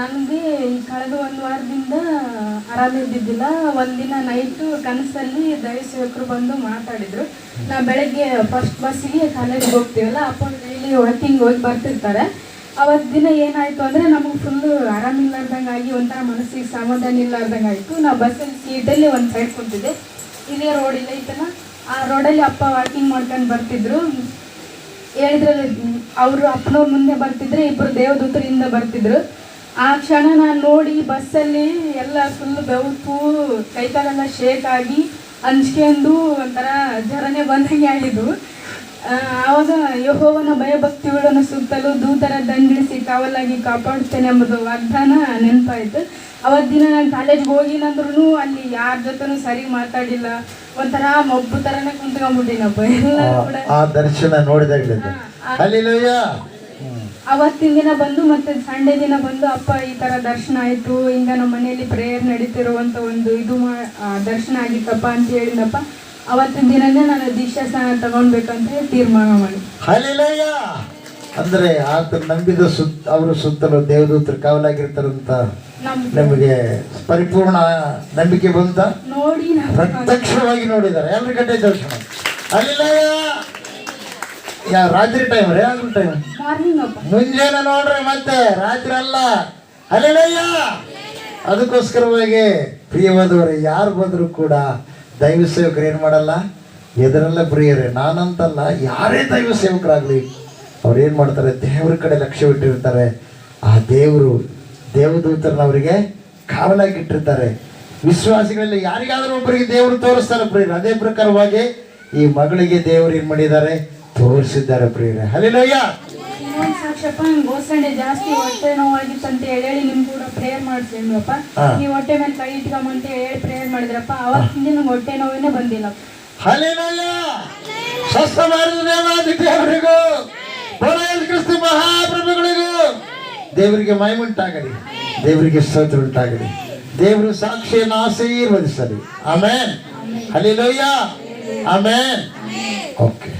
ನನಗೆ ಈ ಕಳೆದ ಒಂದು ವಾರದಿಂದ ಆರಾಮಿದ್ದಿದ್ದಿಲ್ಲ ಒಂದಿನ ನೈಟು ಕನಸಲ್ಲಿ ದೈವಸೇವಕರು ಬಂದು ಮಾತಾಡಿದರು. ನಾ ಬೆಳಗ್ಗೆ ಫಸ್ಟ್ ಬಸ್ಸಿಗೆ ಕಾಲೇಜ್ಗೆ ಹೋಗ್ತೀವಲ್ಲ ಅಪ್ಪ ಡೈಲಿ ವರ್ಕಿಂಗ್ ಹೋಗಿ ಬರ್ತಿರ್ತಾರೆ. ಅವತ್ತು ದಿನ ಏನಾಯಿತು ಅಂದರೆ ನಮಗೆ ಫುಲ್ಲು ಆರಾಮಿಲ್ಲಾರ್ದಂಗೆ ಆಗಿ, ಒಂಥರ ಮನಸ್ಸಿಗೆ ಸಮಾಧಾನ ಇಲ್ಲಾರ್ದಂಗೆ ಆಯಿತು. ನಾವು ಬಸ್ಸಲ್ಲಿ ಸೀಟಲ್ಲಿ ಒಂದು ಸೈಡ್ ಕುಂತಿದ್ದೆ. ಇದೇ ರೋಡ್ ಇಲ್ಲ ಐತಲ್ಲ ಆ ರೋಡಲ್ಲಿ ಅಪ್ಪ ವಾಕಿಂಗ್ ಮಾಡ್ಕೊಂಡು ಬರ್ತಿದ್ರು. ಹೇಳಿದ್ರಲ್ಲಿ ಅವರು ಅಪ್ಪನವ್ರ ಮುಂದೆ ಬರ್ತಿದ್ರೆ ಇಬ್ಬರು ದೇವದೂತರಿಂದ ಬರ್ತಿದ್ರು. ಆ ಕ್ಷಣ ನಾನು ನೋಡಿ ಬಸ್ಸಲ್ಲಿ ಎಲ್ಲ ಫುಲ್ ಕೈ ಕೈಕಾಲೆಲ್ಲ ಶೇಕ್ ಆಗಿ ಹಂಚ್ಕೊಂಡು ಒಂಥರ ಜರನೆ ಬಂದಂಗೆ ಆಗಿದ್ದು ಆ, ಆವಾಗ ಯಹೋವನ ಭಯಭಕ್ತಿಗಳನ್ನು ಸುತ್ತಲೂ ದೂತರ ದಂಡಿಸಿ ಕಾವಲಾಗಿ ಕಾಪಾಡ್ತೇನೆ ಎಂಬುದು ವಾಗ್ದಾನ ನೆನಪಾಯಿತು. ಅವತ್ತು ದಿನ ನಾನು ಕಾಲೇಜ್ಗೆ ಹೋಗಿನಂದ್ರೂ ಅಲ್ಲಿ ಯಾರ ಜೊತೆನೂ ಸರಿ ಮಾತಾಡಿಲ್ಲ. ಒಂಥರ ಮಬ್ಬು ಥರನೇ ಕುಂತ್ಕೊಂಡ್ಬಿಟ್ಟಿನಪ್ಪ. ಎಲ್ಲ ಕೂಡ ಆ ದರ್ಶನ ಅವತ್ತಿನ ದಿನ ಬಂದು ಮತ್ತೆ ಸಂಡೇ ದಿನ ಬಂದು ಅಪ್ಪ ಈ ತರ ದರ್ಶನ ಆಯ್ತು ಹಿಂಗ ನಮ್ಮ ಮನೆಯಲ್ಲಿ ಪ್ರೇಯರ್ ನಡೀತಿರುವಂತ ಒಂದು ಇದು ದರ್ಶನ ಆಗಿತ್ತಪ್ಪ ಅಂತ ಹೇಳಿದಪ್ಪ ಅವತ್ತಿನ ದಿನನೇ ನಾನು ದೀಕ್ಷಾ ಸ್ನಾನ ತಗೊಳ್ಬೇಕಂತ ಹೇಳಿ ತೀರ್ಮಾನ ಮಾಡಿ ಅಂದ್ರೆ ಆತ ನಂಬಿದ ಸುತ್ತ ಅವರು ಸುತ್ತಲೂ ದೇವದೂತರು ಕಾವಲಾಗಿರ್ತಾರಂತ ನಮ್ ನಮಗೆ ಪರಿಪೂರ್ಣ ನಂಬಿಕೆ ಬಂತ? ನೋಡಿ ಪ್ರತ್ಯಕ್ಷವಾಗಿ ನೋಡಿದ್ದಾರೆ. ಎಲ್ರ ಗಂಟೆ ದರ್ಶನ ಅಲ್ಲಿಲ್ಲ ಯಾ ರಾತ್ರಿ ಟೈಮ್ ರೀ? ಟೈಮ್ ಮುಂಜಾನೆ ನೋಡ್ರಿ ಮತ್ತೆ, ರಾತ್ರಿ ಅಲ್ಲ. ಅಲ್ಲಿಲಯ್ಯ! ಅದಕ್ಕೋಸ್ಕರವಾಗಿ ಪ್ರಿಯವಾದವರು, ಯಾರು ಬಂದರೂ ಕೂಡ ದೈವ ಸೇವಕರು ಏನು ಮಾಡಲ್ಲ? ಎದರಲ್ಲ ಪ್ರಿಯರೇ, ನಾನಂತಲ್ಲ, ಯಾರೇ ದೈವ ಸೇವಕರಾಗಲಿ, ಅವ್ರು ಏನು ಮಾಡ್ತಾರೆ? ದೇವ್ರ ಕಡೆ ಲಕ್ಷ್ಯ ಇಟ್ಟಿರ್ತಾರೆ. ಆ ದೇವರು, ದೇವದೂತರನ್ನ ಅವರಿಗೆ ಕಾವಲಾಗಿಟ್ಟಿರ್ತಾರೆ ವಿಶ್ವಾಸಿಗಳಲ್ಲಿ ಯಾರಿಗಾದರೂ ಒಬ್ಬರಿಗೆ ದೇವರು ತೋರಿಸ್ತಾರೆ ಪ್ರಿಯರು. ಅದೇ ಪ್ರಕಾರವಾಗಿ ಈ ಮಗಳಿಗೆ ದೇವರು ಏನು ಮಾಡಿದ್ದಾರೆ? ತೋರಿಸಿದ್ದಾರೆ ಪ್ರಿಯರೇ. ಅಲ್ಲಿಲಯ್ಯ! ನಂಗೆ ಗೋಸಂಡೆ ಜಾಸ್ತಿ ಹೊಟ್ಟೆ ನೋವಾಗಿತ್ತು ಅಂತ ಹೇಳಿ ಹೇಳಿ ನಿಮ್ ಕೂಡ ಪ್ರೇಯರ್ ಮಾಡ್ಸಿದ್ರಪ್ಪ. ನೀವು ಹೊಟ್ಟೆ ಮೇಲೆ ಕೈ ಇಟ್ಕೊಂಬಂತ ಹೇಳಿ ಪ್ರೇಯರ್ ಮಾಡಿದ್ರಪ್ಪ. ಅವತ್ತಿಂದ ನಮ್ಗೆ ನಂಗೆ ಹೊಟ್ಟೆ ನೋವಿನೇ ಬಂದಿಲ್ಲ. ಹಲೇಲಯ್ಯ ಸ್ವಸ್ಥ ಮಾಡಿದ ದೇವರಿಗೂ ಕ್ರಿಸ್ತ ಮಹಾಪ್ರಭುಗಳಿಗೂ. ದೇವರಿಗೆ ಮೈಮುಂಟಾಗಲಿ ದೇವರಿಗೆ ಸ್ತೋತ್ರ ಉಂಟಾಗಲಿ ದೇವರು ಸಾಕ್ಷಿಯನ್ನು ಆಶೀರ್ವದಿಸಲಿ. ಆಮೇನ್. Hallelujah amen. ಓಕೆ.